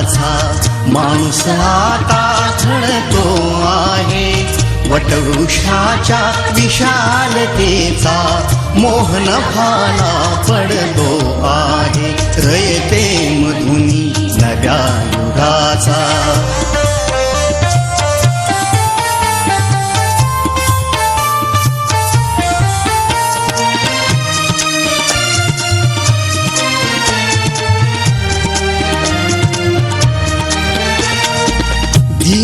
युगाचा माणूस आता झडतो आहे. वटवृक्षाच्या विशालतेचा मोहन फाला पडतो आहे. रयते मधुनी नव्या युगाचा.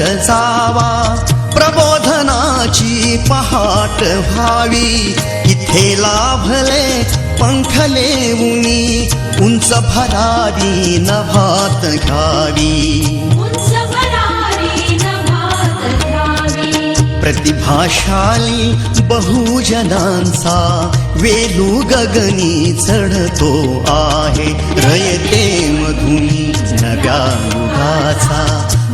जावा प्रबोधनाची पहाट व्हावी. इथे लाभले पंखले उनी उंच भरावी नभात घ्यावी. प्रतिभाशाली बहुजनांचा वेलू गगनी चढतो आहे. रयते मधुनी नव्या युगाचा.